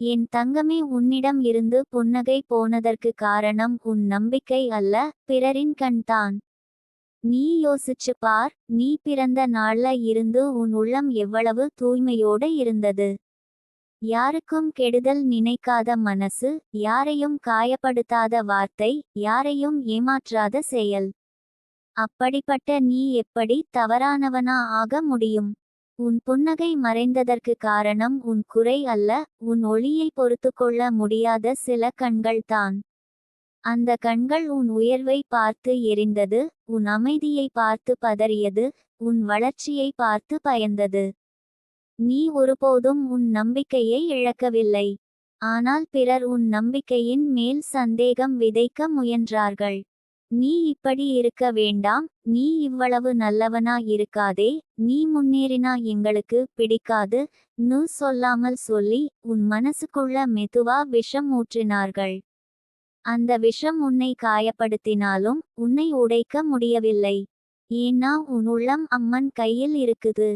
என் தங்கமே உன்னிடம் இருந்து புன்னகை போனதற்கு காரணம் உன் நம்பிக்கை அல்ல பிறரின் கண்தான் நீ யோசிச்சு பார் நீ பிறந்த நாள்ல இருந்து உன் உள்ளம் எவ்வளவு தூய்மையோட இருந்தது. யாருக்கும் கெடுதல் நினைக்காத மனசு யாரையும் காயப்படுத்தாத வார்த்தை யாரையும் ஏமாற்றாத செயல். அப்படிப்பட்ட நீ எப்படி தவறானவனா ஆக முடியும்? உன் புன்னகை மறைந்ததற்கு காரணம் உன் குறை அல்ல உன் ஒளியை பொறுத்துக்கொள்ள முடியாத சில கண்கள்தான் அந்த கண்கள் உன் உயர்வை பார்த்து எரிந்தது உன் அமைதியை பார்த்து பதறியது உன் வளர்ச்சியை பார்த்து பயந்தது. நீ ஒருபோதும் உன் நம்பிக்கையை இழக்கவில்லை. ஆனால் பிறர் உன் நம்பிக்கையின் மேல் சந்தேகம் விதைக்க முயன்றார்கள். நீ இப்படி இருக்க வேண்டாம் நீ இவ்வளவு நல்லவனா இருக்காதே நீ முன்னேறினா எங்களுக்கு பிடிக்காது நு சொல்லாமல் சொல்லி உன் மனசுக்குள்ள மெதுவா விஷம் ஊற்றினார்கள். அந்த விஷம் உன்னை காயப்படுத்தினாலும் உன்னை உடைக்க முடியவில்லை. ஏன்னா உன் உள்ளம் அம்மன் கையில் இருக்குது.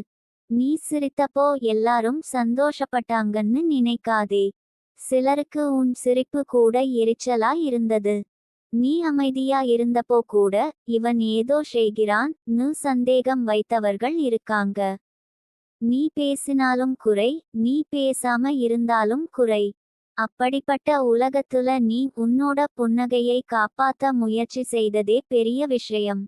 நீ சிரித்தப்போ எல்லாரும் சந்தோஷப்பட்டாங்கன்னு நினைக்காதே. சிலருக்கு உன் சிரிப்பு கூட எரிச்சலா இருந்தது. நீ அமைதியா இருந்தப்போ கூட இவன் ஏதோ செய்கிறான் நு சந்தேகம் வைத்தவர்கள் இருக்காங்க. நீ பேசினாலும் குறை நீ பேசாம இருந்தாலும் குறை. அப்படிப்பட்ட உலகத்துல நீ உன்னோட புன்னகையை காப்பாத்த முயற்சி செய்ததே பெரிய விஷயம்.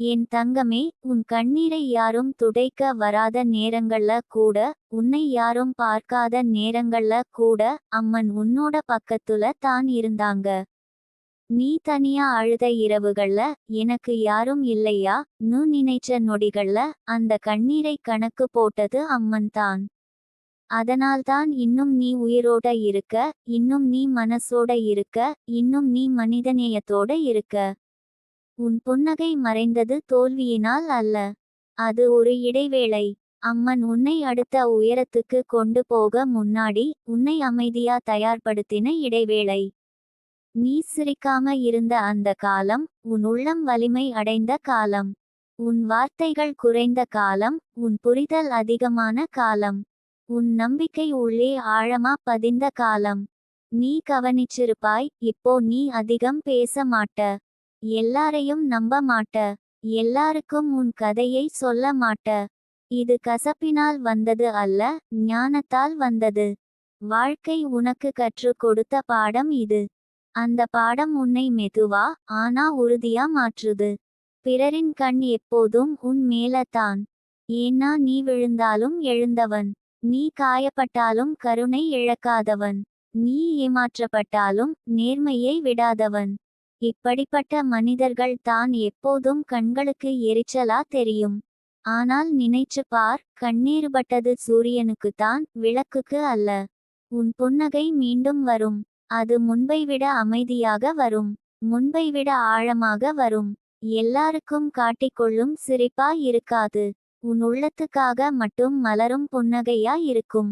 என் தங்கமே உன் கண்ணீரை யாரும் துடைக்க வராத நேரங்கள்ல கூட உன்னை யாரும் பார்க்காத நேரங்கள்ல கூட அம்மன் உன்னோட பக்கத்துல தான் இருந்தாங்க. நீ தனியா அழுத இரவுகள்ல எனக்கு யாரும் இல்லையா? நு நினைச்ச நொடிகள்ல அந்த கண்ணீரை கணக்கு போட்டது அம்மன் தான். அதனால்தான் இன்னும் நீ உயிரோட இருக்க இன்னும் நீ மனசோட இருக்க இன்னும் நீ மனிதநேயத்தோட இருக்க. உன் புன்னகை மறைந்தது தோல்வியினால் அல்ல. அது ஒரு இடைவேளை. அம்மன் உன்னை அடுத்த உயரத்துக்கு கொண்டு போக முன்னாடி உன்னை அமைதியா தயார்படுத்தின இடைவேளை. நீ சிரிக்காம இருந்த அந்த காலம் உன் உள்ளம் வலிமை அடைந்த காலம். உன் வார்த்தைகள் குறைந்த காலம் உன் புரிதல் அதிகமான காலம். உன் நம்பிக்கை உள்ளே ஆழமா பதிந்த காலம். நீ கவனிச்சிருப்பாய் இப்போ நீ அதிகம் பேச மாட்ட. எல்லாரையும் நம்ப மாட்ட. எல்லாருக்கும் உன் கதையை சொல்ல மாட்ட. இது கசப்பினால் வந்தது அல்ல ஞானத்தால் வந்தது. வாழ்க்கை உனக்கு கற்றுக் கொடுத்த பாடம் இது. அந்த பாடம் உன்னை மெதுவா ஆனா உறுதியா மாற்றுது. பிறரின் கண் எப்போதும் உன் மேலத்தான். ஏன்னா நீ விழுந்தாலும் எழுந்தவன். நீ காயப்பட்டாலும் கருணை இழக்காதவன். நீ ஏமாற்றப்பட்டாலும் நேர்மையை விடாதவன். இப்படிப்பட்ட மனிதர்கள் தான் எப்போதும் கண்களுக்கு எரிச்சலா தெரியும். ஆனால் நினைச்சு பார் கண்ணீறுபட்டது சூரியனுக்குத்தான் விளக்குக்கு அல்ல. உன் புன்னகை மீண்டும் வரும். அது முன்பை விட அமைதியாக வரும் முன்பை விட ஆழமாக வரும். எல்லாருக்கும் காட்டிக்கொள்ளும் சிரிப்பா இருக்காது. உன் உள்ளத்துக்காக மட்டும் மலரும் புன்னகையா இருக்கும்.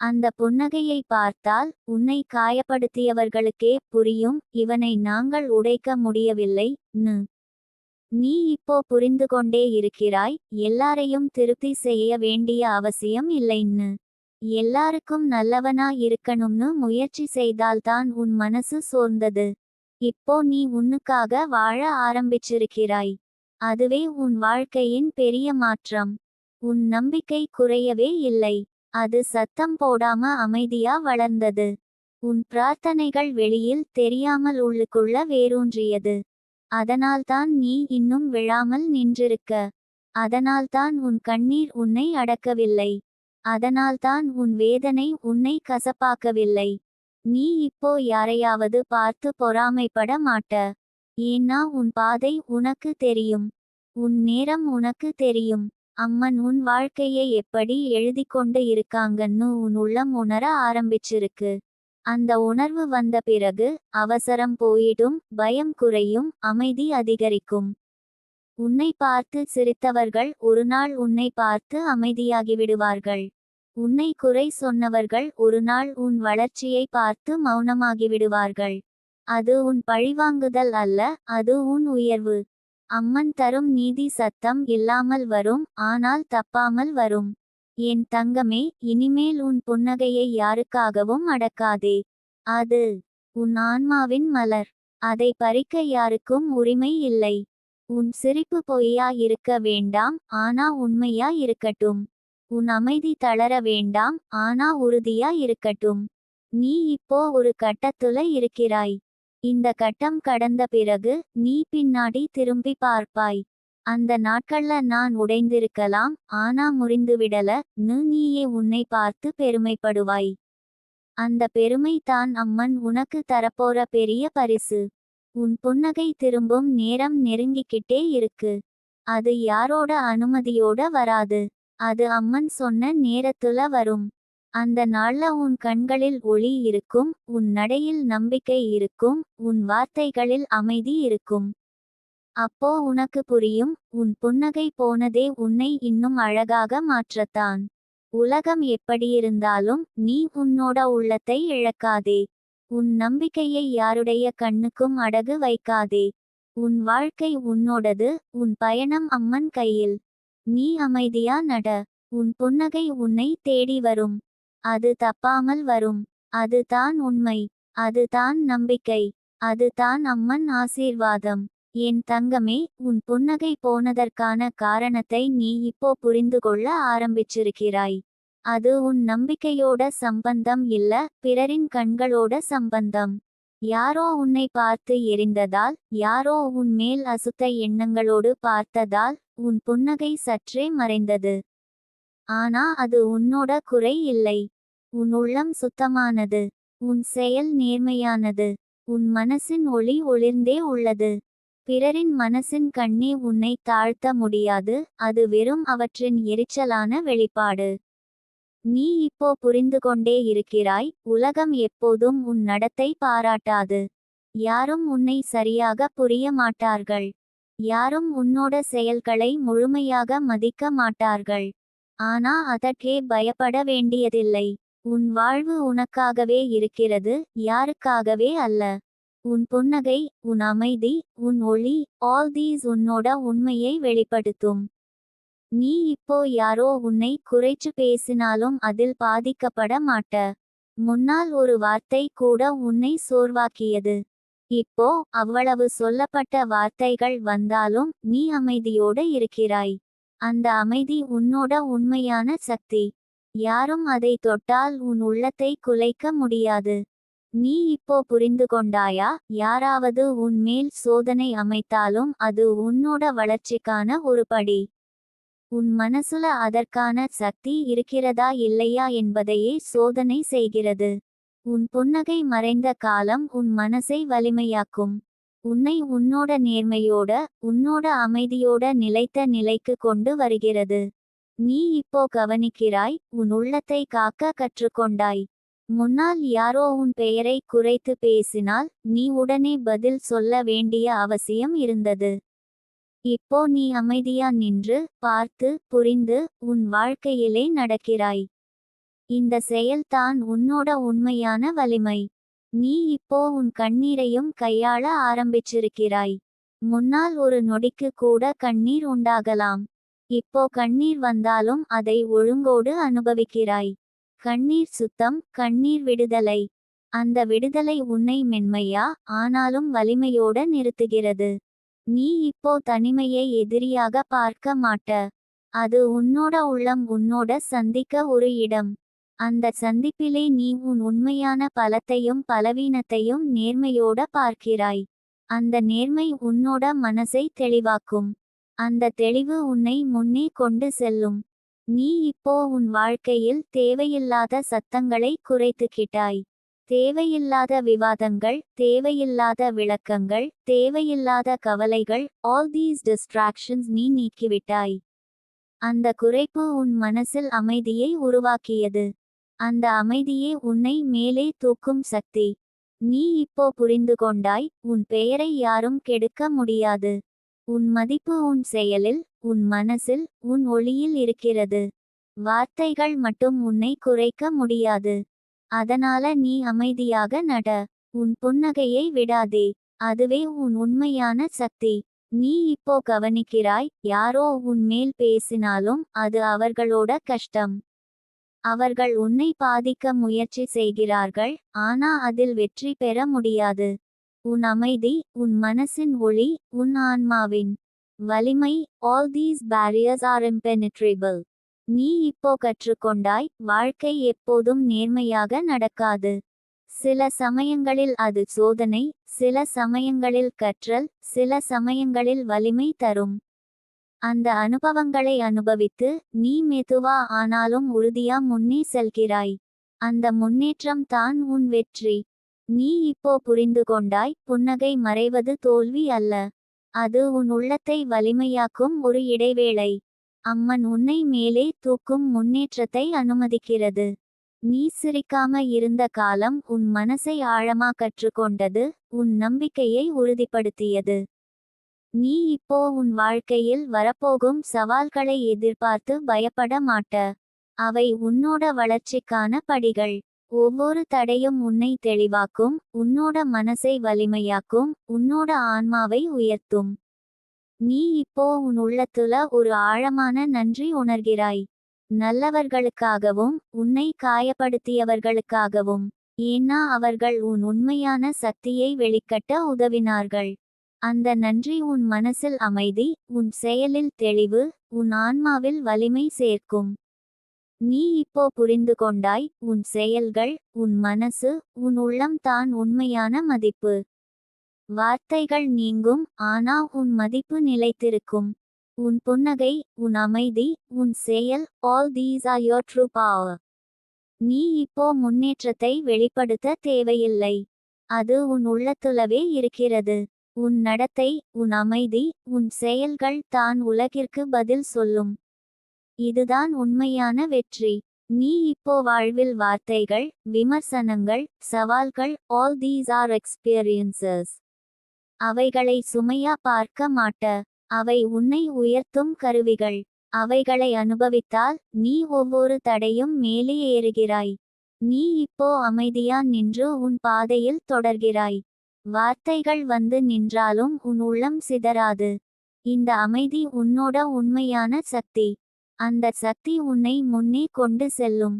அந்த புன்னகையை பார்த்தால் உன்னை காயப்படுத்தியவர்களுக்கே புரியும். இவனை நாங்கள் உடைக்க முடியவில்லை. நு. நீ இப்போ புரிந்து கொண்டே இருக்கிறாய். எல்லாரையும் திருப்தி செய்ய வேண்டிய அவசியம் இல்லைன்னு எல்லாருக்கும் நல்லவனா இருக்கணும்னு முயற்சி செய்தால்தான் உன் மனசு சோர்ந்தது. இப்போ நீ உன்னுக்காக வாழ ஆரம்பிச்சிருக்கிறாய். அதுவே உன் வாழ்க்கையின் பெரிய மாற்றம். உன் நம்பிக்கை குறையவே இல்லை. அது சத்தம் போடாம அமைதியா வளர்ந்தது. உன் பிரார்த்தனைகள் வெளியில் தெரியாமல் உள்ளுக்குள்ள வேரூன்றியது. அதனால்தான் நீ இன்னும் விழாமல் நின்றிருக்க. அதனால்தான் உன் கண்ணீர் உன்னை அடக்கவில்லை. அதனால்தான் உன் வேதனை உன்னை கசப்பாக்கவில்லை. நீ இப்போ யாரையாவது பார்த்து பொறாமைப்பட மாட்ட. ஏன்னா உன் பாதை உனக்கு தெரியும். உன் நேரம் உனக்கு தெரியும். அம்மன் உன் வாழ்க்கையை எப்படி எழுதி கொண்டு இருக்காங்கன்னு உன் உள்ளம் உணர ஆரம்பிச்சிருக்கு. அந்த உணர்வு வந்த பிறகு அவசரம் போயிடும் பயம் குறையும் அமைதி அதிகரிக்கும். உன்னை பார்த்து சிரித்தவர்கள் ஒரு நாள் உன்னை பார்த்து அமைதியாகிவிடுவார்கள். உன்னை குறை சொன்னவர்கள் ஒரு நாள் உன் வளர்ச்சியை பார்த்து மௌனமாகிவிடுவார்கள். அது உன் பழிவாங்குதல் அல்ல அது உன் உயர்வு. அம்மன் தரும் நீதி சத்தம் இல்லாமல் வரும் ஆனால் தப்பாமல் வரும். என் தங்கமே இனிமேல் உன் புன்னகையை யாருக்காகவும் அடக்காதே. அது உன் ஆன்மாவின் மலர். அதை பறிக்க யாருக்கும் உரிமை இல்லை. உன் சிரிப்பு பொய்யா இருக்க வேண்டாம் ஆனா உண்மையா இருக்கட்டும். உன் அமைதி தளர வேண்டாம் ஆனா உறுதியா இருக்கட்டும். நீ இப்போ ஒரு கட்டத்துல இருக்கிறாய். இந்த கட்டம் கடந்த பிறகு நீ பின்னாடி திரும்பி பார்ப்பாய். அந்த நாட்கள்ல நான் உடைந்திருக்கலாம் ஆனா முறிந்துவிடல நு நீயே உன்னை பார்த்து பெருமைப்படுவாய். அந்த பெருமை தான் அம்மன் உனக்கு தரப்போற பெரிய பரிசு. உன் புன்னகை திரும்பும் நேரம் நெருங்கிக்கிட்டே இருக்கு. அது யாரோட அனுமதியோட வராது. அது அம்மன் சொன்ன நேரத்துல வரும். அந்த நாள்ல உன் கண்களில் ஒளி இருக்கும் உன் நடையில் நம்பிக்கை இருக்கும் உன் வார்த்தைகளில் அமைதி இருக்கும். அப்போ உனக்கு புரியும் உன் புன்னகை போனதே உன்னை இன்னும் அழகாக மாற்றத்தான். உலகம் எப்படியிருந்தாலும் நீ உன்னோட உள்ளத்தை இழக்காதே. உன் நம்பிக்கையை யாருடைய கண்ணுக்கும் அடகு வைக்காதே. உன் வாழ்க்கை உன்னோடது உன் பயணம் அம்மன் கையில். நீ அமைதியா நட. உன் புன்னகை உன்னை தேடி வரும். அது தப்பாமல் வரும். அது தான் உண்மை. அது தான் நம்பிக்கை. அது தான் அம்மன் ஆசீர்வாதம். என் தங்கமே உன் புன்னகை போனதற்கான காரணத்தை நீ இப்போ புரிந்து கொள்ள ஆரம்பிச்சிருக்கிறாய். அது உன் நம்பிக்கையோட சம்பந்தம் இல்ல பிறரின் கண்களோட சம்பந்தம். யாரோ உன்னை பார்த்து எரிந்ததால் யாரோ உன் மேல் அசுத்த எண்ணங்களோடு பார்த்ததால் உன் புன்னகை சற்றே மறைந்தது. ஆனா அது உன்னோட குறை இல்லை. உன் உள்ளம் சுத்தமானது. உன் செயல் நேர்மையானது. உன் மனசின் ஒளி ஒளிர்ந்தே உள்ளது. பிறரின் மனசின் கண்ணே உன்னை தாழ்த்த முடியாது. அது வெறும் அவற்றின் எரிச்சலான வெளிப்பாடு. நீ இப்போ புரிந்து கொண்டே இருக்கிறாய். உலகம் எப்போதும் உன் நடத்தை பாராட்டாது. யாரும் உன்னை சரியாக புரிய மாட்டார்கள். யாரும் உன்னோட செயல்களை முழுமையாக மதிக்க மாட்டார்கள். ஆனா அதற்கே பயப்பட வேண்டியதில்லை. உன் வாழ்வு உனக்காகவே இருக்கிறது யாருக்காகவே அல்ல. உன் புன்னகை உன் அமைதி உன் ஒளி ஆல் தீஸ் உன்னோட உண்மையை வெளிப்படுத்தும். நீ இப்போ யாரோ உன்னை குறைச்சு பேசினாலும் அதில் பாதிக்கப்பட மாட்ட. முன்னால் ஒரு வார்த்தை கூட உன்னை சோர்வாக்கியது. இப்போ அவ்வளவு சொல்லப்பட்ட வார்த்தைகள் வந்தாலும் நீ அமைதியோடு இருக்கிறாய். அந்த அமைதி உன்னோட உண்மையான சக்தி. யாரும் அதை தொட்டால் உன் உள்ளத்தை குலைக்க முடியாது. நீ இப்போ புரிந்து கொண்டாயா? யாராவது உன் மேல் சோதனை அமைத்தாலும் அது உன்னோட வளர்ச்சிக்கான ஒரு படி. உன் மனசுல அதற்கான சக்தி இருக்கிறதா இல்லையா என்பதையே சோதனை செய்கிறது. உன் புன்னகை மறைந்த காலம் உன் மனசை வலிமையாக்கும். உன்னை உன்னோட நேர்மையோட உன்னோட அமைதியோட நிலைத்த நிலைக்கு கொண்டு வருகிறது. நீ இப்போ கவனிக்கிறாய் உன் உள்ளத்தை காக்க கற்றுக்கொண்டாய். முன்னால் யாரோ உன் பெயரை குறைத்து பேசினால் நீ உடனே பதில் சொல்ல வேண்டிய அவசியம் இருந்தது. இப்போ நீ அமைதியா நின்று பார்த்து புரிந்து உன் வாழ்க்கையிலே நடக்கிறாய். இந்த செயல்தான் உன்னோட உண்மையான வலிமை. நீ இப்போ உன் கண்ணீரையும் கையாள ஆரம்பிச்சிருக்கிறாய். முன்னால் ஒரு நொடிக்கு கூட கண்ணீர் உண்டாகலாம். இப்போ கண்ணீர் வந்தாலும் அதை ஒழுங்கோடு அனுபவிக்கிறாய். கண்ணீர் சுத்தம் கண்ணீர் விடுதலை. அந்த விடுதலை உன்னை மென்மையா ஆனாலும் வலிமையோட நிறுத்துகிறது. நீ இப்போ தனிமையை எதிரியாக பார்க்க மாட்ட. அது உன்னோட உள்ளம் உன்னோட சந்திக்க ஒரு இடம். அந்த சந்திப்பிலே நீ உன் உண்மையான பலத்தையும் பலவீனத்தையும் நேர்மையோட பார்க்கிறாய். அந்த நேர்மை உன்னோட மனசை தெளிவாக்கும். அந்த தெளிவு உன்னை முன்னே கொண்டு செல்லும். நீ இப்போ உன் வாழ்க்கையில் தேவையில்லாத சத்தங்களை குறைத்துக்கிட்டாய். தேவையில்லாத விவாதங்கள் தேவையில்லாத விளக்கங்கள் தேவையில்லாத கவலைகள் ஆல் தீஸ் டிஸ்ட்ராக்ஷன்ஸ் நீ நீக்கிவிட்டாய். அந்த குறைப்பு உன் மனசில் அமைதியை உருவாக்கியது. அந்த அமைதியே உன்னை மேலே தூக்கும் சக்தி. நீ இப்போ புரிந்து கொண்டாய் உன் பெயரை யாரும் கெடுக்க முடியாது. உன் மதிப்பு உன் செயலில் உன் மனசில் உன் ஒளியில் இருக்கிறது. வார்த்தைகள் மட்டும் உன்னை குறைக்க முடியாது. அதனால நீ அமைதியாக நட. உன் புன்னகையை விடாதே. அதுவே உன் உண்மையான சக்தி. நீ இப்போ கவனிக்கிறாய் யாரோ உன் மேல் பேசினாலும் அது அவர்களோட கஷ்டம். அவர்கள் உன்னை பாதிக்க முயற்சி செய்கிறார்கள் ஆனா அதில் வெற்றி பெற முடியாது. உன் அமைதி உன் மனசின் ஒளி உன் ஆன்மாவின் வலிமை all these barriers are impenetrable. நீ இப்போ கற்றுக்கொண்டாய் வாழ்க்கை எப்போதும் நேர்மையாக நடக்காது. சில சமயங்களில் அது சோதனை சில சமயங்களில் கற்றல் சில சமயங்களில் வலிமை தரும். அந்த அனுபவங்களை அனுபவித்து நீ மெதுவா ஆனாலும் உறுதியா முன்னே செல்கிறாய். அந்த முன்னேற்றம் தான் உன் வெற்றி. நீ இப்போ புரிந்து கொண்டாய் புன்னகை மறைவது தோல்வி அல்ல. அது உன் உள்ளத்தை வலிமையாக்கும் ஒரு இடைவேளை. அம்மன் உன்னை மேலே தூக்கும் முன்னேற்றத்தை அனுமதிக்கிறது. நீ சிரிக்காம இருந்த காலம் உன் மனசை ஆழமா கற்றுக்கொண்டது உன் நம்பிக்கையை உறுதிப்படுத்தியது. நீ இப்போ உன் வாழ்க்கையில் வரப்போகும் சவால்களை எதிர்பார்த்து பயப்பட மாட்ட. அவை உன்னோட வளர்ச்சிக்கான படிகள். ஒவ்வொரு தடையும் உன்னை தெளிவாக்கும் உன்னோட மனசை வலிமையாக்கும் உன்னோட ஆன்மாவை உயர்த்தும். நீ இப்போ உன் உள்ளத்துல ஒரு ஆழமான நன்றி உணர்கிறாய். நல்லவர்களுக்காகவும் உன்னை காயப்படுத்தியவர்களுக்காகவும். ஏன்னா அவர்கள் உன் உண்மையான சக்தியை வெளிக்கட்ட உதவினார்கள். அந்த நன்றி உன் மனசில் அமைதி உன் செயலில் தெளிவு உன் ஆன்மாவில் வலிமை சேர்க்கும். நீ இப்போ புரிந்து கொண்டாய் உன் செயல்கள் உன் மனசு உன் உள்ளம் தான் உண்மையான மதிப்பு. வார்த்தைகள் நீங்கும் ஆனா உன் மதிப்பு நிலைத்திருக்கும். உன் புன்னகை உன் அமைதி உன் செயல் all these are your true power நீ இப்போ முன்னேற்றத்தை வெளிப்படுத்த தேவையில்லை. அது உன் உள்ளத்துலவே இருக்கிறது. உன் நடத்தை உன் அமைதி உன் செயல்கள் தான் உலகிற்கு பதில் சொல்லும். இதுதான் உண்மையான வெற்றி. நீ இப்போ வாழ்வில் வார்த்தைகள் விமர்சனங்கள் சவால்கள் ஆல் தீஸ் ஆர் எக்ஸ்பீரியன்சஸ் அவைகளை சுமையா பார்க்க மாட்ட. அவை உன்னை உயர்த்தும் கருவிகள். அவைகளை அனுபவித்தால் நீ ஒவ்வொரு தடையும் மேலே ஏறுகிறாய். நீ இப்போ அமைதியா நின்று உன் பாதையில் தொடர்கிறாய். வார்த்தைகள் வந்து நின்றாலும் உன் உள்ளம் சிதறாது. இந்த அமைதி உன்னோட உண்மையான சக்தி. அந்த சக்தி உன்னை முன்னே கொண்டு செல்லும்.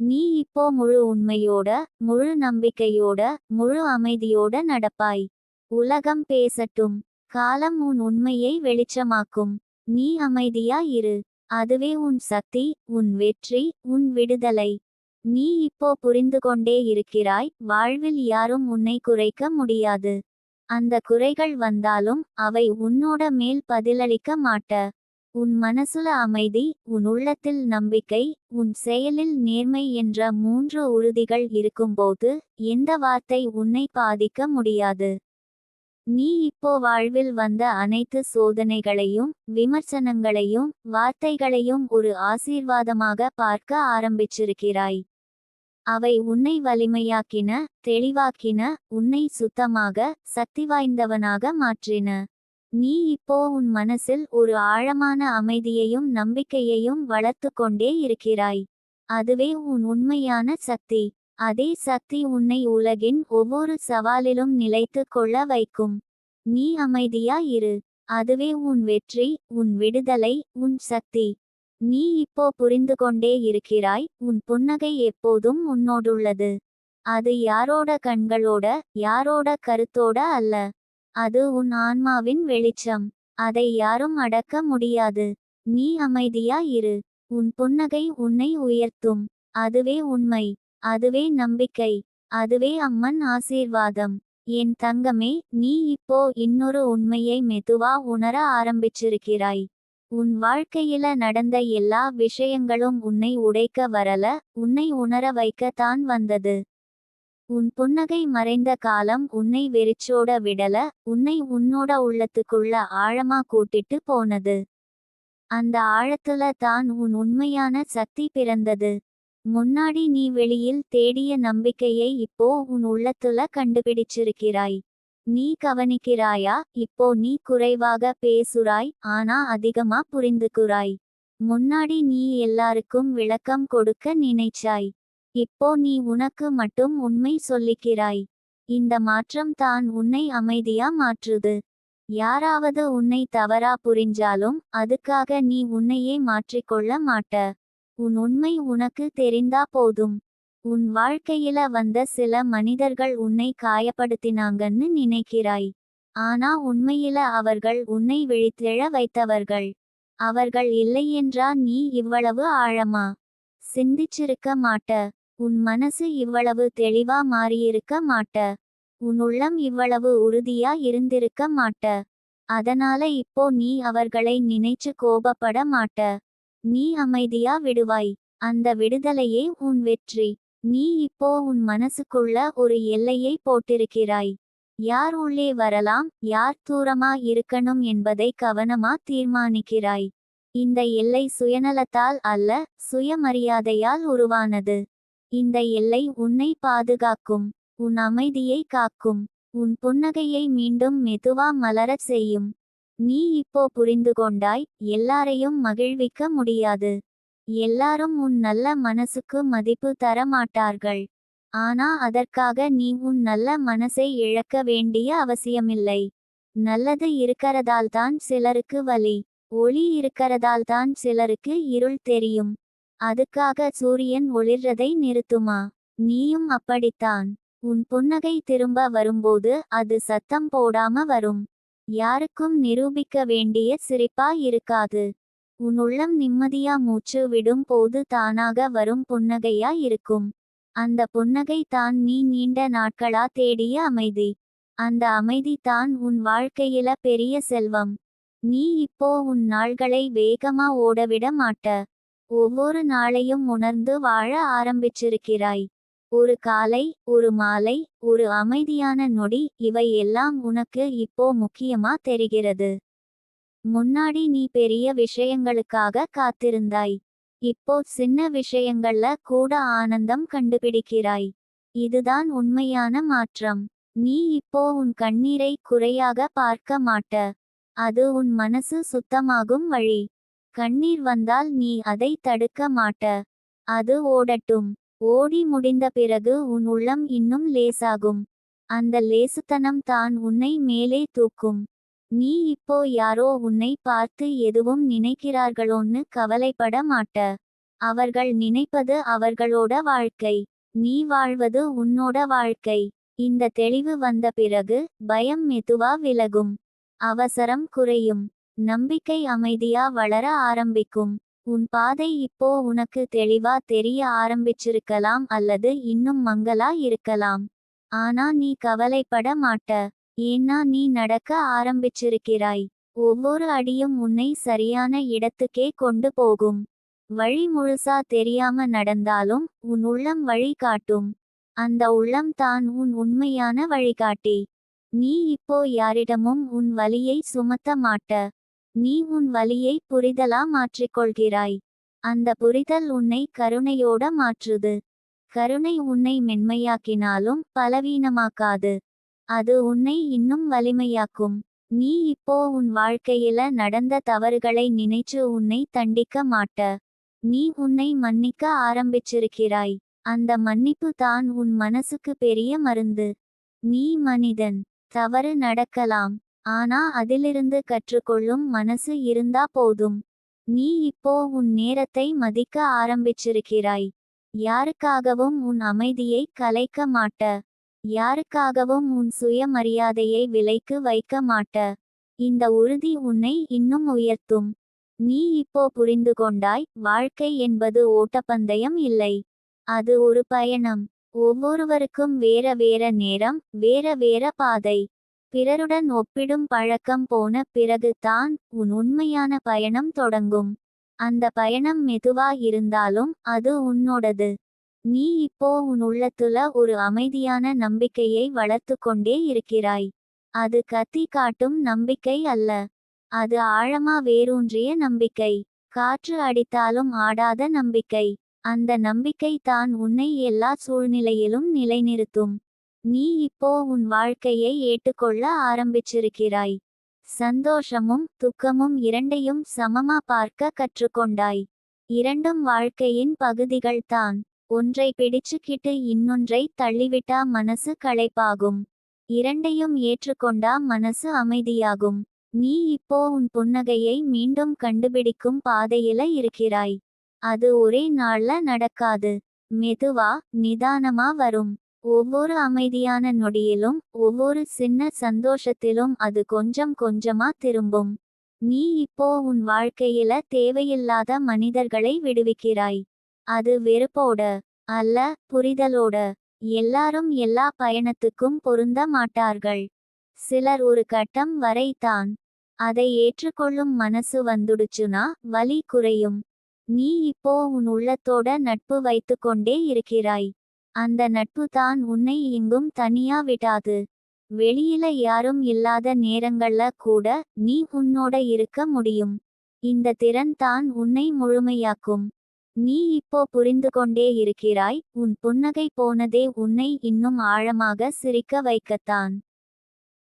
நீ இப்போ முழு உண்மையோட முழு நம்பிக்கையோட முழு அமைதியோட நடப்பாய். உலகம் பேசட்டும். காலம் உன் உண்மையை வெளிச்சமாக்கும். நீ அமைதியா இரு. அதுவே உன் சக்தி உன் வெற்றி உன் விடுதலை. நீ இப்போ புரிந்து கொண்டே இருக்கிறாய் வாழ்வில் யாரும் உன்னை குறைக்க முடியாது. அந்த குறைகள் வந்தாலும் அவை உன்னோட மேல் பதிலளிக்க மாட்ட. உன் மனசுல அமைதி உன் உள்ளத்தில் நம்பிக்கை உன் செயலில் நேர்மை என்ற மூன்று உறுதிகள் இருக்கும்போது எந்த வார்த்தை உன்னை பாதிக்க முடியாது. நீ இப்போ வாழ்வில் வந்த அனைத்து சோதனைகளையும் விமர்சனங்களையும் வார்த்தைகளையும் ஒரு ஆசீர்வாதமாக பார்க்க ஆரம்பிச்சிருக்கிறாய். அவை உன்னை வலிமையாக்கின தெளிவாக்கின உன்னை சுத்தமாக சக்தி வாய்ந்தவனாக மாற்றின. நீ இப்போ உன் மனசில் ஒரு ஆழமான அமைதியையும் நம்பிக்கையையும் வளர்த்து கொண்டே இருக்கிறாய். அதுவே உன் உண்மையான சக்தி. அதே சக்தி உன்னை உலகின் ஒவ்வொரு சவாலிலும் நிலைத்து கொள்ள வைக்கும். நீ அமைதியா இரு. அதுவே உன் வெற்றி உன் விடுதலை உன் சக்தி. நீ இப்போ புரிந்து கொண்டே இருக்கிறாய் உன் புன்னகை எப்போதும் உன்னோடுள்ளது. அது யாரோட கண்களோட யாரோட கருத்தோட அல்ல. அது உன் ஆன்மாவின் வெளிச்சம். அதை யாரும் அடக்க முடியாது. நீ அமைதியா இரு. உன் புன்னகை உன்னை உயர்த்தும். அதுவே உண்மை. அதுவே நம்பிக்கை. அதுவே அம்மன் ஆசீர்வாதம். என் தங்கமே நீ இப்போ இன்னொரு உண்மையை மெதுவா உணர ஆரம்பிச்சிருக்கிறாய். உன் வாழ்க்கையில நடந்த எல்லா விஷயங்களும் உன்னை உடைக்க வரல உன்னை உணர வைக்க தான் வந்தது. உன் புன்னகை மறைந்த காலம் உன்னை வெறிச்சோட விடல உன்னை உன்னோட உள்ளத்துக்குள்ள ஆழமா கூட்டிட்டு போனது. அந்த ஆழத்துல தான் உன் உண்மையான சக்தி பிறந்தது. முன்னாடி நீ வெளியில் தேடிய நம்பிக்கையை இப்போ உன் உள்ளத்துல கண்டுபிடிச்சிருக்கிறாய். நீ கவனிக்கிறாயா? இப்போ நீ குறைவாக பேசுறாய் ஆனா அதிகமா புரிந்துக்குறாய் முன்னாடி நீ எல்லாருக்கும் விளக்கம் கொடுக்க நினைச்சாய். இப்போ நீ உனக்கு மட்டும் உண்மை சொல்லிக்கிறாய். இந்த மாற்றம் தான் உன்னை அமைதியா மாற்றுது. யாராவது உன்னை தவறா புரிஞ்சாலும் அதுக்காக நீ உன்னையே மாற்றிக்கொள்ள மாட்ட. உன் உண்மை உனக்கு தெரிந்தா போதும். உன் வாழ்க்கையில வந்த சில மனிதர்கள் உன்னை காயப்படுத்தினாங்கன்னு நினைக்கிறாய். ஆனா உண்மையில அவர்கள் உன்னை விழித்தெழ வைத்தவர்கள். அவர்கள் இல்லையென்றா நீ இவ்வளவு ஆழமா? சிந்திச்சிருக்க மாட்ட. உன் மனசு இவ்வளவு தெளிவா மாறியிருக்க மாட்ட. உன் உள்ளம் இவ்வளவு உறுதியா இருந்திருக்க மாட்ட. அதனால இப்போ நீ அவர்களை நினைச்சு கோபப்பட மாட்ட. நீ அமைதியா விடுவாய். அந்த விடுதலையே உன் வெற்றி. நீ இப்போ உன் மனசுக்குள்ள ஒரு எல்லையை போட்டிருக்கிறாய். யார் உள்ளே வரலாம் யார் தூரமா இருக்கணும் என்பதை கவனமா தீர்மானிக்கிறாய். இந்த எல்லை சுயநலத்தால் அல்ல சுயமரியாதையால் உருவானது. இந்த எல்லை உன்னை பாதுகாக்கும் உன் அமைதியை காக்கும் உன் புன்னகையை மீண்டும் மெதுவா மலரச் செய்யும். நீ இப்போ புரிந்து கொண்டாய் எல்லாரையும் மகிழ்விக்க முடியாது. எல்லாரும் உன் நல்ல மனசுக்கு மதிப்பு தர மாட்டார்கள் ஆனா அதற்காக நீ உன் நல்ல மனசை இழக்க வேண்டிய அவசியமில்லை. நல்லது இருக்கிறதால்தான் சிலருக்கு வலி ஒளி இருக்கிறதால்தான் சிலருக்கு இருள் தெரியும். அதுக்காக சூரியன் ஒளிர்றதை நிறுத்துமா? நீயும் அப்படித்தான். உன் புன்னகை திரும்ப வரும்போது அது சத்தம் போடாம வரும். யாருக்கும் நிரூபிக்க வேண்டிய சிரிப்பா இருக்காது. உன் உள்ளம் நிம்மதியா மூச்சு விடும் போது தானாக வரும் புன்னகையா இருக்கும். அந்த புன்னகை தான் நீ நீண்ட நாட்களா தேடிய அமைதி. அந்த அமைதி தான் உன் வாழ்க்கையில பெரிய செல்வம். நீ இப்போ உன் நாள்களை வேகமா ஓடவிட மாட்ட. ஒவ்வொரு நாளையும் உணர்ந்து வாழ ஆரம்பிச்சிருக்கிறாய். ஒரு காலை ஒரு மாலை ஒரு அமைதியான நொடி இவை எல்லாம் உனக்கு இப்போ முக்கியமா தெரிகிறது. முன்னாடி நீ பெரிய விஷயங்களுக்காக காத்திருந்தாய். இப்போ சின்ன விஷயங்கள்ல கூட ஆனந்தம் கண்டுபிடிக்கிறாய். இதுதான் உண்மையான மாற்றம். நீ இப்போ உன் கண்ணீரை குறையாக பார்க்க மாட்ட. அது உன் மனசு சுத்தமாகும் வழி. கண்ணீர் வந்தால் நீ அதை தடுக்க மாட்ட. அது ஓடட்டும். ஓடி முடிந்த பிறகு உன் உள்ளம் இன்னும் லேசாகும். அந்த லேசுத்தனம் தான் உன்னை மேலே தூக்கும். நீ இப்போ யாரோ உன்னை பார்த்து எதுவும் நினைக்கிறார்களோன்னு கவலைப்பட மாட்ட. அவர்கள் நினைப்பது அவர்களோட வாழ்க்கை. நீ வாழ்வது உன்னோட வாழ்க்கை. இந்த தெளிவு வந்த பிறகு பயம் மெதுவா விலகும். அவசரம் குறையும். நம்பிக்கை அமைதியா வளர ஆரம்பிக்கும். உன் பாதை இப்போ உனக்கு தெளிவா தெரிய ஆரம்பிச்சிருக்கலாம் அல்லது இன்னும் மங்களா இருக்கலாம். ஆனா நீ கவலைப்பட மாட்ட. ஏன்னா நீ நடக்க ஆரம்பிச்சிருக்கிறாய். ஒவ்வொரு அடியும் உன்னை சரியான இடத்துக்கே கொண்டு போகும். வழி முழுசா தெரியாம நடந்தாலும் உன் உள்ளம் வழி காட்டும். அந்த உள்ளம் தான் உன் உண்மையான வழிகாட்டி. நீ இப்போ யாரிடமும் உன் வலியை சுமத்த மாட்ட. நீ உன் வலியை புரிதலா மாற்றிக்கொள்கிறாய். அந்த புரிதல் உன்னை கருணையோட மாற்றுது. கருணை உன்னை மென்மையாக்கினாலும் பலவீனமாக்காது. அது உன்னை இன்னும் வலிமையாக்கும். நீ இப்போ உன் வாழ்க்கையில நடந்த தவறுகளை நினைச்சு உன்னை தண்டிக்க மாட்ட. நீ உன்னை மன்னிக்க ஆரம்பிச்சிருக்கிறாய். அந்த மன்னிப்பு தான் உன் மனசுக்கு பெரிய மருந்து. நீ மனிதன். தவறு நடக்கலாம். ஆனா அதிலிருந்து கற்றுக்கொள்ளும் மனசு இருந்தா போதும். நீ இப்போ உன் நேரத்தை மதிக்க ஆரம்பிச்சிருக்கிறாய். யாருக்காகவும் உன் அமைதியை கலைக்க மாட்ட. யாருக்காகவும் உன் சுயமரியாதையை விலைக்கு வைக்க மாட்ட. இந்த உறுதி உன்னை இன்னும் உயர்த்தும். நீ இப்போ புரிந்து கொண்டாய் வாழ்க்கை என்பது ஓட்டப்பந்தயம் இல்லை. அது ஒரு பயணம். ஒவ்வொருவருக்கும் வேற வேற நேரம் வேற வேற பாதை. பிறருடன் ஒப்பிடும் பழக்கம் போன பிறகு தான் உன் உண்மையான பயணம் தொடங்கும். அந்த பயணம் மெதுவா இருந்தாலும் அது உன்னோடது. நீ இப்போ உன் உள்ளத்துல ஒரு அமைதியான நம்பிக்கையை வளர்த்து கொண்டே இருக்கிறாய். அது கத்தி காட்டும் நம்பிக்கை அல்ல. அது ஆழமா வேரூன்றிய நம்பிக்கை. காற்று அடித்தாலும் ஆடாத நம்பிக்கை. அந்த நம்பிக்கை தான் உன்னை எல்லா சூழ்நிலையிலும் நிலைநிறுத்தும். நீ இப்போ உன் வாழ்க்கையை ஏற்றுக்கொள்ள ஆரம்பிச்சிருக்கிறாய். சந்தோஷமும் துக்கமும் இரண்டையும் சமமா பார்க்க கற்றுக்கொண்டாய். இரண்டும் வாழ்க்கையின் பகுதிகள்தான் ஒன்றை பிடிச்சுக்கிட்டு இன்னொன்றை தள்ளிவிட்டா மனசு களைப்பாகும். இரண்டையும் ஏற்றுக்கொண்டா மனசு அமைதியாகும். நீ இப்போ உன் புன்னகையை மீண்டும் கண்டுபிடிக்கும் பாதையில இருக்கிறாய். அது ஒரே நாள்ல நடக்காது. மெதுவா நிதானமா வரும். ஒவ்வொரு அமைதியான நொடியிலும் ஒவ்வொரு சின்ன சந்தோஷத்திலும் அது கொஞ்சம் கொஞ்சமா திரும்பும். நீ இப்போ உன் வாழ்க்கையில தேவையில்லாத மனிதர்களை விடுவிக்கிறாய். அது வெறுப்போட அல்ல புரிதலோட. எல்லாரும் எல்லா பயணத்துக்கும் பொருந்த மாட்டார்கள். சிலர் ஒரு கட்டம் வரை தான் அதை ஏற்றுக்கொள்ளும் மனசு வந்துடுச்சுனா வலி குறையும். நீ இப்போ உன் உள்ளத்தோட நட்பு வைத்துக்கொண்டே இருக்கிறாய். அந்த நட்பு தான் உன்னை இங்கும் தனியா விடாது. வெளியில யாரும் இல்லாத நேரங்கள்ல கூட நீ உன்னோட இருக்க முடியும். இந்த திறன் தான் உன்னை முழுமையாக்கும். நீ இப்போ புரிந்து கொண்டே இருக்கிறாய் உன் புன்னகை போனதே உன்னை இன்னும் ஆழமாக சிரிக்க வைக்கத்தான்.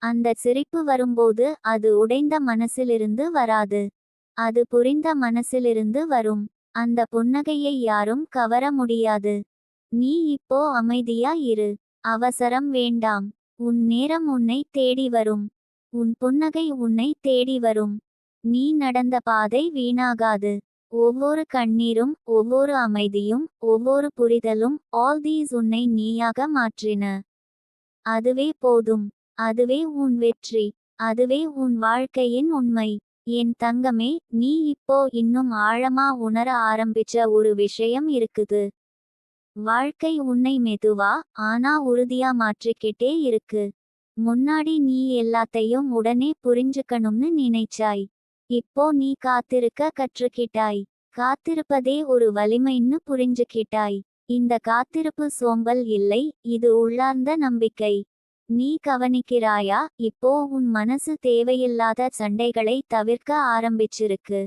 அந்த சிரிப்பு வரும்போது அது உடைந்த மனசிலிருந்து வராது. அது புரிந்த மனசிலிருந்து வரும். அந்த புன்னகையை யாரும் கவர முடியாது. நீ இப்போ அமைதியா இரு. அவசரம் வேண்டாம். உன் நேரம் உன்னை தேடி வரும். உன் புன்னகை உன்னை தேடி வரும். நீ நடந்த பாதை வீணாகாது. ஒவ்வொரு கண்ணீரும் ஒவ்வொரு அமைதியும் ஒவ்வொரு புரிதலும் ஆல் தீஸ் உன்னை நீயாக மாற்றின. அதுவே போதும். அதுவே உன் வெற்றி. அதுவே உன் வாழ்க்கையின் உண்மை. என் தங்கமே நீ இப்போ இன்னும் ஆழமா உணர ஆரம்பிச்ச ஒரு விஷயம் இருக்குது. வாழ்க்கை உன்னை மெதுவா ஆனா உறுதியா மாற்றிக்கிட்டே இருக்கு. முன்னாடி நீ எல்லாத்தையும் உடனே புரிஞ்சுக்கணும்னு நினைச்சாய். இப்போ நீ காத்திருக்க கற்றுக்கிட்டாய். காத்திருப்பதே ஒரு வலிமைன்னு புரிஞ்சுக்கிட்டாய். இந்த காத்திருப்பு சோம்பல் இல்லை இது உள்ளார்ந்த நம்பிக்கை. நீ கவனிக்கிறாயா இப்போ உன் மனசு தேவையில்லாத சண்டைகளை தவிர்க்க ஆரம்பிச்சிருக்கு.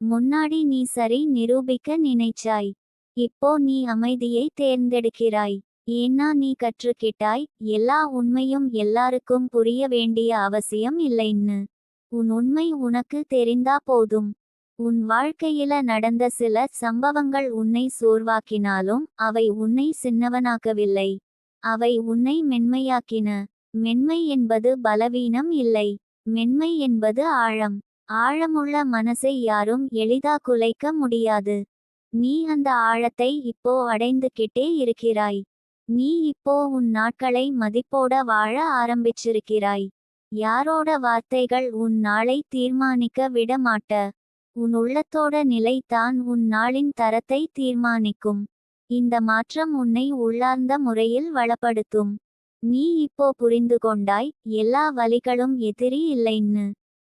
முன்னாடி நீ சரி நிரூபிக்க நினைச்சாய். இப்போ நீ அமைதியை தேர்ந்தெடுக்கிறாய். ஏன்னா நீ கற்றுக்கிட்டாய் எல்லா உண்மையும் எல்லாருக்கும் புரிய வேண்டிய அவசியம் இல்லைன்னு. உன் உண்மை உனக்கு தெரிந்தா போதும். உன் வாழ்க்கையில நடந்த சில சம்பவங்கள் உன்னை சோர்வாக்கினாலும் அவை உன்னை சின்னவனாக்கவில்லை. அவை உன்னை மென்மையாக்கின. மென்மை என்பது பலவீனம் இல்லை. மென்மை என்பது ஆழம். ஆழமுள்ள மனசை யாரும் எளிதா குலைக்க முடியாது. நீ அந்த ஆழத்தை இப்போ அடைந்துகிட்டே இருக்கிறாய். நீ இப்போ உன் நாட்களை மதிப்போட வாழ ஆரம்பிச்சிருக்கிறாய். யாரோட வார்த்தைகள் உன் நாளை தீர்மானிக்க விட மாட்ட உன் உள்ளத்தோட நிலை தான் உன் நாளின் தரத்தை தீர்மானிக்கும். இந்த மாற்றம் உன்னை உள்ளார்ந்த முறையில் வளப்படுத்தும். நீ இப்போ புரிந்து கொண்டாய் எல்லா வலிகளும் எதிரி இல்லைன்னு.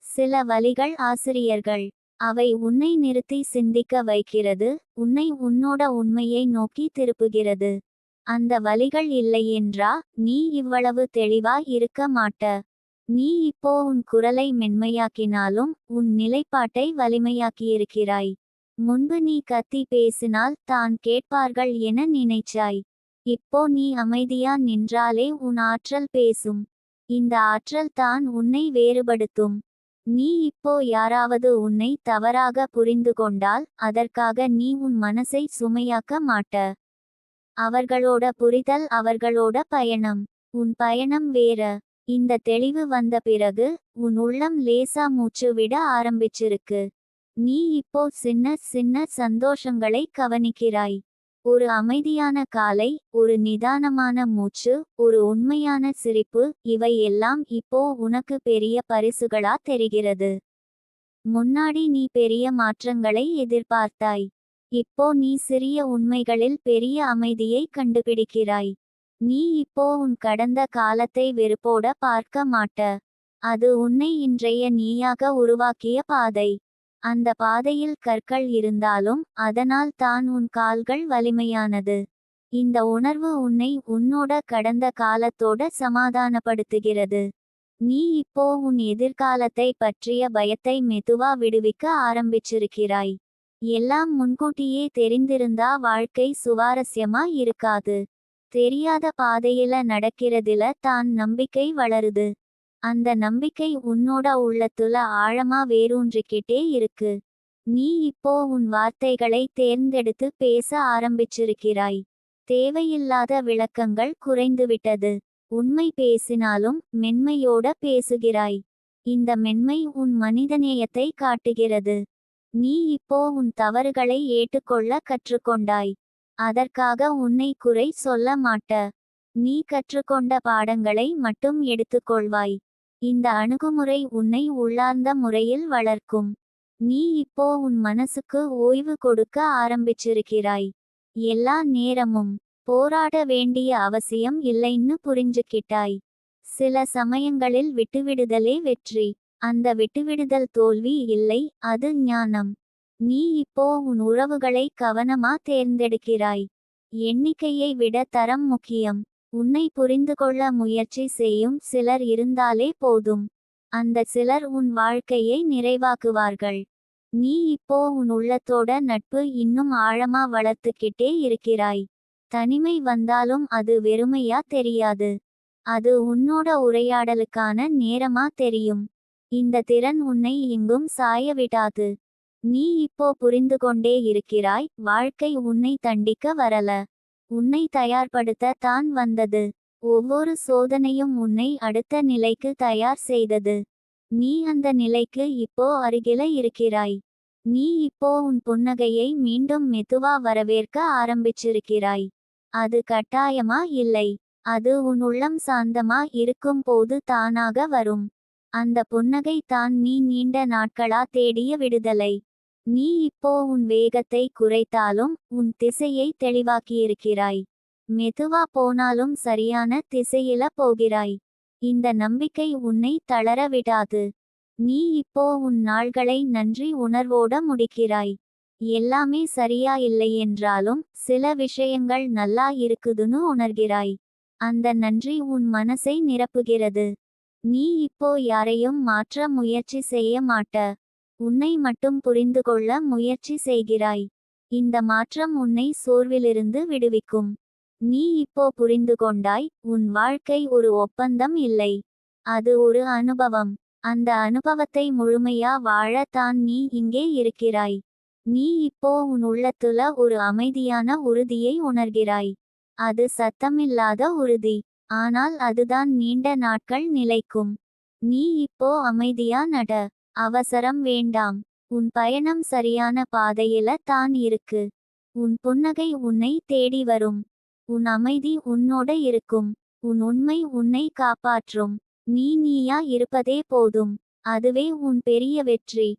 சில வலிகள் ஆசிரியர்கள் அவை உன்னை நிறுத்தி சிந்திக்க வைக்கிறது உன்னை உன்னோட உண்மையை நோக்கி திருப்புகிறது. அந்த வலிகள் இல்லையென்றா நீ இவ்வளவு தெளிவா இருக்க மாட்ட. நீ இப்போ உன் குரலை மென்மையாக்கினாலும் உன் நிலைப்பாட்டை வலிமையாக்கியிருக்கிறாய். முன்பு நீ கத்தி பேசினால் தான் கேட்பார்கள் என நினைச்சாய். இப்போ நீ அமைதியா நின்றாலே உன் ஆற்றல் பேசும். இந்த ஆற்றல் தான் உன்னை வேறுபடுத்தும். நீ இப்போ யாராவது உன்னை தவறாக புரிந்து கொண்டால் அதற்காக நீ உன் மனசை சுமையாக்க மாட்ட. அவர்களோட புரிதல் அவர்களோட பயணம். உன் பயணம் வேற. இந்த தெளிவு வந்த பிறகு உன் உள்ளம் லேசா மூச்சு விட ஆரம்பிச்சிருக்கு. நீ இப்போ சின்ன சின்ன சந்தோஷங்களை கவனிக்கிறாய். ஒரு அமைதியான காலை ஒரு நிதானமான மூச்சு ஒரு உண்மையான சிரிப்பு இவை எல்லாம் இப்போ உனக்கு பெரிய பரிசுகளா தெரிகிறது. முன்னாடி நீ பெரிய மாற்றங்களை எதிர்பார்த்தாய். இப்போ நீ சிறிய உண்மைகளில் பெரிய அமைதியை கண்டுபிடிக்கிறாய். நீ இப்போ உன் கடந்த காலத்தை வெறுப்போட பார்க்க மாட்ட. அது உன்னை இன்றைய நீயாக உருவாக்கிய பாதை. அந்த பாதையில் கற்கள் இருந்தாலும் அதனால் தான் உன் கால்கள் வலிமையானது. இந்த உணர்வு உன்னை உன்னோட கடந்த காலத்தோட சமாதானப்படுத்துகிறது. நீ இப்போ உன் எதிர்காலத்தை பற்றிய பயத்தை மெதுவா விடுவிக்க ஆரம்பிச்சிருக்கிறாய். எல்லாம் முன்கூட்டியே தெரிந்திருந்தா வாழ்க்கை சுவாரஸ்யமா இருக்காது. தெரியாத பாதையில நடக்கிறதுல தான் நம்பிக்கை வளருது. அந்த நம்பிக்கை உன்னோட உள்ளத்துல ஆழமா வேரூன்றிக்கிட்டே இருக்கு. நீ இப்போ உன் வார்த்தைகளை தேர்ந்தெடுத்து பேச ஆரம்பிச்சிருக்கிறாய். தேவையில்லாத விளக்கங்கள் குறைந்துவிட்டது. உண்மை பேசினாலும் மென்மையோட பேசுகிறாய். இந்த மென்மை உன் மனிதநேயத்தை காட்டுகிறது. நீ இப்போ உன் தவறுகளை ஏற்றுக்கொள்ள கற்றுக்கொண்டாய். அதற்காக உன்னை குறை சொல்ல மாட்ட. நீ கற்றுக்கொண்ட பாடங்களை மட்டும் எடுத்துக்கொள்வாய். இந்த அணுகுமுறை உன்னை உள்ளார்ந்த முறையில் வளர்க்கும். நீ இப்போ உன் மனசுக்கு ஓய்வு கொடுக்க ஆரம்பிச்சிருக்கிறாய். எல்லா நேரமும் போராட வேண்டிய அவசியம் இல்லைன்னு புரிஞ்சுக்கிட்டாய். சில சமயங்களில் விட்டுவிடுதலே வெற்றி. அந்த விட்டுவிடுதல் தோல்வி இல்லை அது ஞானம். நீ இப்போ உன் உறவுகளை கவனமா தேர்ந்தெடுக்கிறாய். எண்ணிக்கையை விட தரம் முக்கியம். உன்னை புரிந்து கொள்ள முயற்சி செய்யும் சிலர் இருந்தாலே போதும். அந்த சிலர் உன் வாழ்க்கையை நிறைவாக்குவார்கள். நீ இப்போ உன் உள்ளத்தோட நட்பு இன்னும் ஆழமா வளர்த்துக்கிட்டே இருக்கிறாய். தனிமை வந்தாலும் அது வெறுமையா தெரியாது. அது உன்னோட உரையாடலுக்கான நேரமா தெரியும். இந்த திறன் உன்னை எங்கும் சாய விடாது நீ இப்போ புரிந்து கொண்டே இருக்கிறாய் வாழ்க்கை உன்னை தண்டிக்க வரல. உன்னை தயார்படுத்த தான் வந்தது. ஒவ்வொரு சோதனையும் உன்னை அடுத்த நிலைக்கு தயார் செய்தது. நீ அந்த நிலைக்கு இப்போ அருகில இருக்கிறாய். நீ இப்போ உன் புன்னகையை மீண்டும் மெதுவா வரவேற்க ஆரம்பிச்சிருக்கிறாய். அது கட்டாயமா இல்லை. அது உன் உள்ளம் சாந்தமா இருக்கும் போது தானாக வரும். அந்த புன்னகை தான் நீ நீண்ட நாட்களா தேடிய விடுதலை. நீ இப்போ உன் வேகத்தை குறைத்தாலும் உன் திசையை தெளிவாக்கியிருக்கிறாய். மெதுவா போனாலும் சரியான திசையில போகிறாய். இந்த நம்பிக்கை உன்னை தளர விடாது. நீ இப்போ உன் நாள்களை நன்றி உணர்வோட முடிக்கிறாய். எல்லாமே சரியா இல்லையென்றாலும் சில விஷயங்கள் நல்லா இருக்குதுன்னு உணர்கிறாய். அந்த நன்றி உன் மனசை நிரப்புகிறது. நீ இப்போ யாரையும் மாற்ற முயற்சி செய்ய மாட்ட. உன்னை மட்டும் புரிந்து கொள்ள முயற்சி செய்கிறாய். இந்த மாற்றம் உன்னை சோர்விலிருந்து விடுவிக்கும். நீ இப்போ புரிந்து கொண்டாய் உன் வாழ்க்கை ஒரு ஒப்பந்தம் இல்லை. அது ஒரு அனுபவம். அந்த அனுபவத்தை முழுமையா வாழ தான் நீ இங்கே இருக்கிறாய். நீ இப்போ உன் உள்ளத்துல ஒரு அமைதியான உறுதியை உணர்கிறாய். அது சத்தமில்லாத உறுதி. ஆனால் அதுதான் நீண்ட நாட்கள் நிலைக்கும். நீ இப்போ அமைதியா நட. அவசரம் வேண்டாம். உன் பயணம் சரியான பாதையில தான் இருக்கு. உன் புன்னகை உன்னை தேடி வரும். உன் அமைதி உன்னோட இருக்கும். உன் உண்மை உன்னை காப்பாற்றும். நீ நீயா இருப்பதே போதும். அதுவே உன் பெரிய வெற்றி.